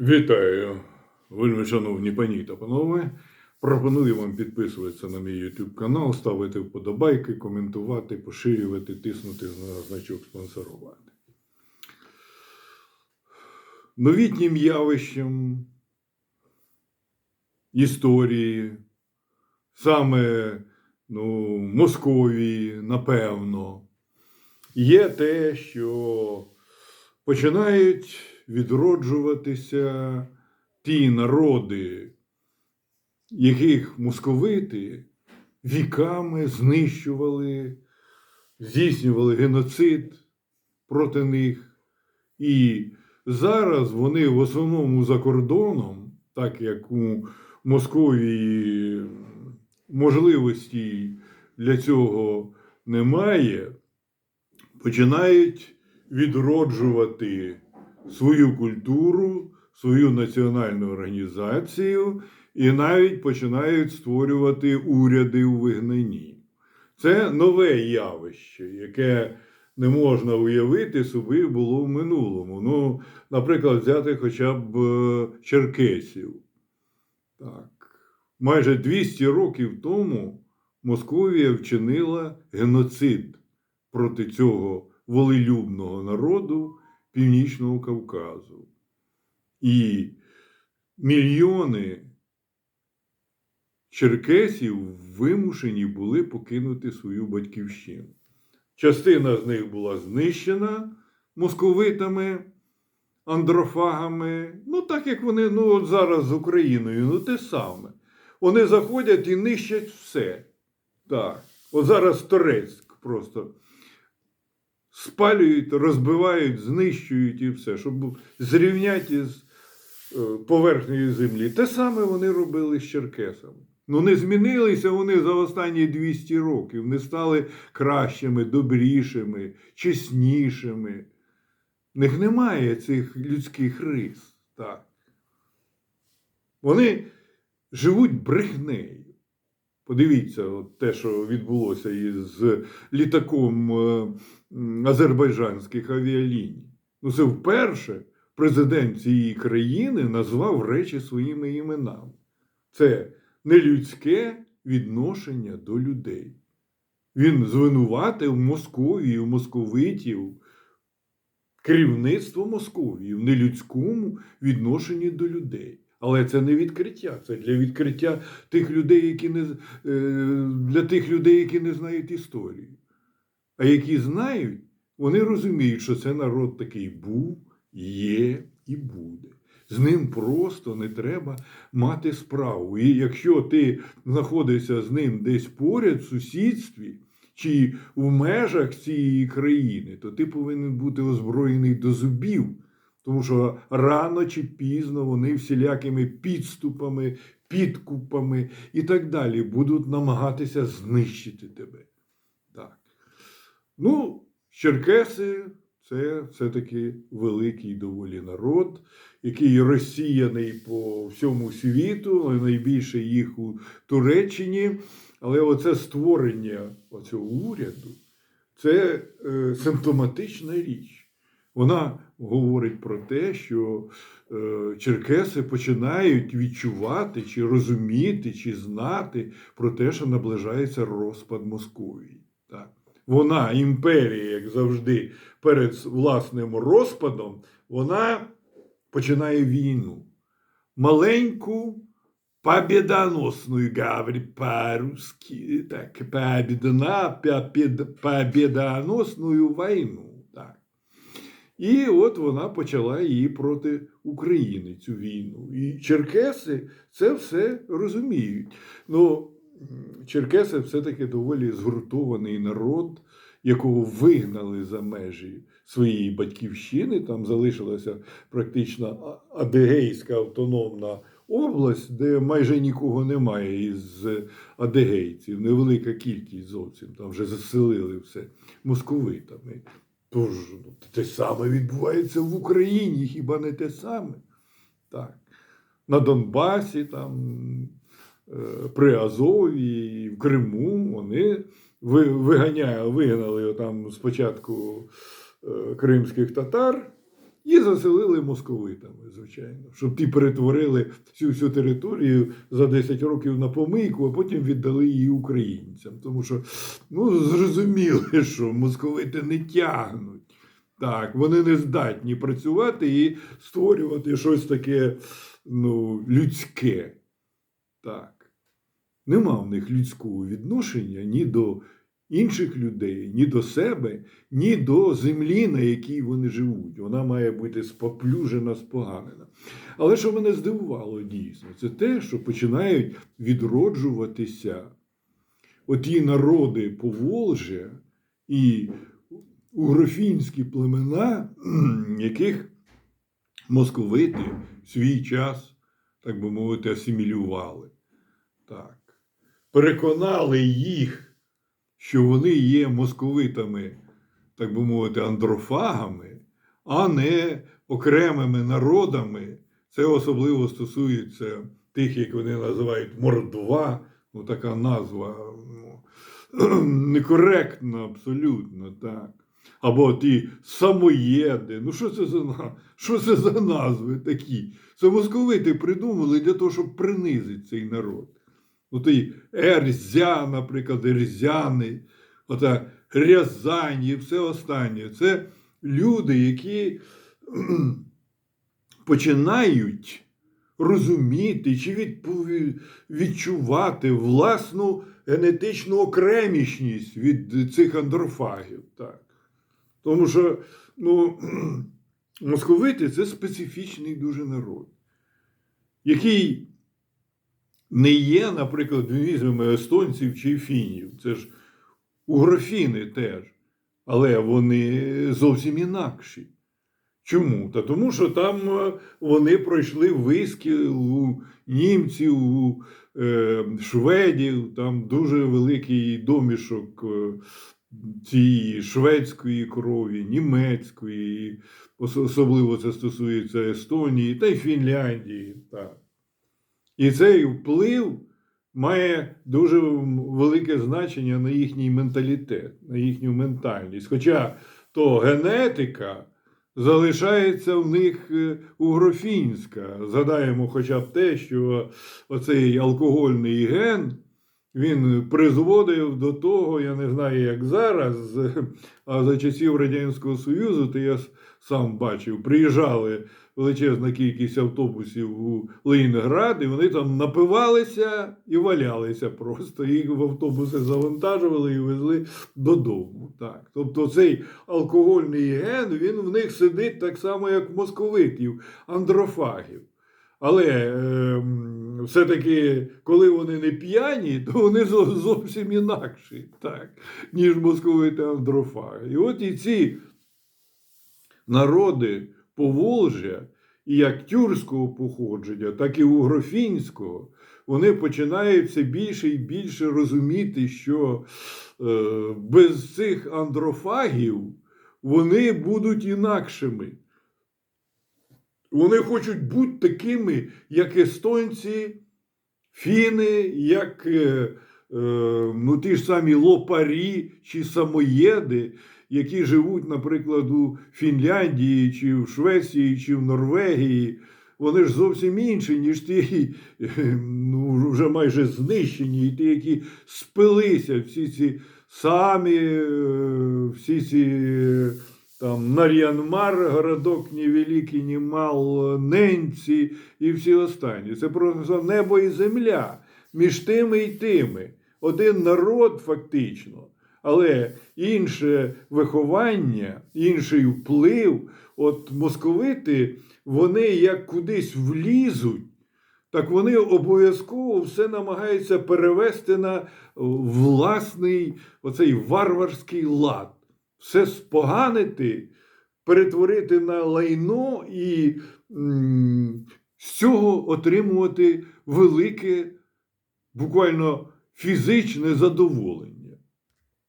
Вітаю, вельми шановні пані та панове. Пропоную вам підписуватися на мій YouTube канал, ставити вподобайки, коментувати, поширювати, тиснути на значок спонсорувати. Новітнім явищем історії, саме ну, Московії, напевно, є те, що починають відроджуватися ті народи, яких московити віками знищували, здійснювали геноцид проти них. І зараз вони в основному за кордоном, так як у Московії можливості для цього немає, починають відроджувати свою культуру, свою національну організацію і навіть починають створювати уряди у вигнанні. Це нове явище, яке не можна уявити собі було в минулому. Ну, наприклад, взяти хоча б е, черкесів. Так. Майже 200 років тому Московія вчинила геноцид проти цього волелюбного народу Північного Кавказу. І мільйони черкесів вимушені були покинути свою батьківщину. Частина з них була знищена московитами, андрофагами. Ну, так як вони ну, от зараз з Україною, ну те саме. Вони заходять і нищать все. Так. От зараз Торецьк просто спалюють, розбивають, знищують і все, щоб зрівняти із е, поверхнею землі. Те саме вони робили з черкесами. Ну, не змінилися вони за останні 200 років, не стали кращими, добрішими, чеснішими. В них немає цих людських рис. Так. Вони живуть брехнею. Подивіться, от те, що відбулося із літаком е, азербайджанських авіаліній. Ну, це вперше президент цієї країни назвав речі своїми іменами. Це нелюдське відношення до людей. Він звинуватив Московію, московитів, керівництво Московії в нелюдському відношенні до людей. Але це не відкриття, це для відкриття тих людей, які не, е, для тих людей, які не знають історії. А які знають, вони розуміють, що це народ такий був, є і буде. З ним просто не треба мати справу. І якщо ти знаходишся з ним десь поряд, в сусідстві чи в межах цієї країни, то ти повинен бути озброєний до зубів. Тому що рано чи пізно вони всілякими підступами, підкупами і так далі будуть намагатися знищити тебе. Так. Ну, черкеси це все-таки великий доволі народ, який розсіяний по всьому світу, найбільше їх у Туреччині. Але оце створення оцього уряду це е, симптоматична річ. Вона говорить про те, що е, черкеси починають відчувати, чи розуміти, чи знати про те, що наближається розпад Московії. Так. Вона, імперія, як завжди, перед власним розпадом, вона починає війну. Маленьку победоносную, говорит по-русски, так, победона, победоносную війну. І от вона почала її проти України, цю війну. І черкеси це все розуміють. Ну, черкеси все-таки доволі згуртований народ, якого вигнали за межі своєї батьківщини. Там залишилася практично Адегейська автономна область, де майже нікого немає із адегейців. Невелика кількість зовсім. Там вже заселили все московитами. Тож ну, те саме відбувається в Україні, хіба не те саме? Так. На Донбасі, там, е, при Азові, в Криму вони виганяли, вигнали там спочатку е, кримських татар І заселили московитами, звичайно, щоб ті перетворили всю всю територію за 10 років на помийку, а потім віддали її українцям. Тому що ну, зрозуміли, що московити не тягнуть. Так, вони не здатні працювати і створювати щось таке ну, людське. Так. Нема в них людського відношення ні до інших людей, ні до себе, ні до землі, на якій вони живуть. Вона має бути споплюжена, споганена. Але що мене здивувало дійсно, це те, що починають відроджуватися оті народи Поволжя і угрофінські племена, яких московити в свій час, так би мовити, асимілювали. Так. Переконали їх, що вони є московитами, так би мовити, андрофагами, а не окремими народами. Це особливо стосується тих, як вони називають мордва, ну така назва ну, некоректна абсолютно, так. Або ті самоєди. Ну, що це за що це за назви такі? Це московити придумали для того, щоб принизити цей народ. Ну, той Ерзя, наприклад, Ерзяни, ота Рязань і все останнє. Це люди, які починають розуміти чи відчувати власну генетичну окремішність від цих андрофагів. Так. Тому що ну, московити це специфічний дуже народ, який не є, наприклад, візьмемо естонців чи фінів. Це ж угрофіни теж, але вони зовсім інакші. Чому? Та тому, що там е, вони пройшли виски у німців, у е, шведів, там дуже великий домішок е, цієї шведської крові, німецької, особливо це стосується Естонії та й Фінляндії. Так. І цей вплив має дуже велике значення на їхній менталітет, на їхню ментальність. Хоча то генетика залишається в них е, угрофінська. Згадаємо хоча б те, що оцей алкогольний ген. Він призводив до того, я не знаю, як зараз, а за часів Радянського Союзу, то я сам бачив, приїжджали величезна кількість автобусів у Ленінград, і вони там напивалися і валялися просто. Їх в автобуси завантажували і везли додому. Так. Тобто цей алкогольний ген він в них сидить так само, як в московитів, андрофагів. Але е, все-таки, коли вони не п'яні, то вони зовсім інакші, так, ніж московити андрофаги. І от і ці народи Поволжя, і як тюркського походження, так і угрофінського, вони починають все більше і більше розуміти, що е, без цих андрофагів вони будуть інакшими. Вони хочуть бути такими, як естонці, фіни, як е, е, ну, ті ж самі лопарі чи самоєди, які живуть, наприклад, у Фінляндії, чи в Швеції, чи в Норвегії. Вони ж зовсім інші, ніж ті, ну, вже майже знищені, і ті, які спилися, всі ці самі, е, всі ці. е, там Нар'янмар, городок ні великий, ні мал, ненці і всі останні. Це просто небо і земля між тими і тими. Один народ фактично, але інше виховання, інший вплив. От московити, вони як кудись влізуть, так вони обов'язково все намагаються перевести на власний оцей варварський лад все споганити, перетворити на лайно і з цього отримувати велике, буквально фізичне задоволення.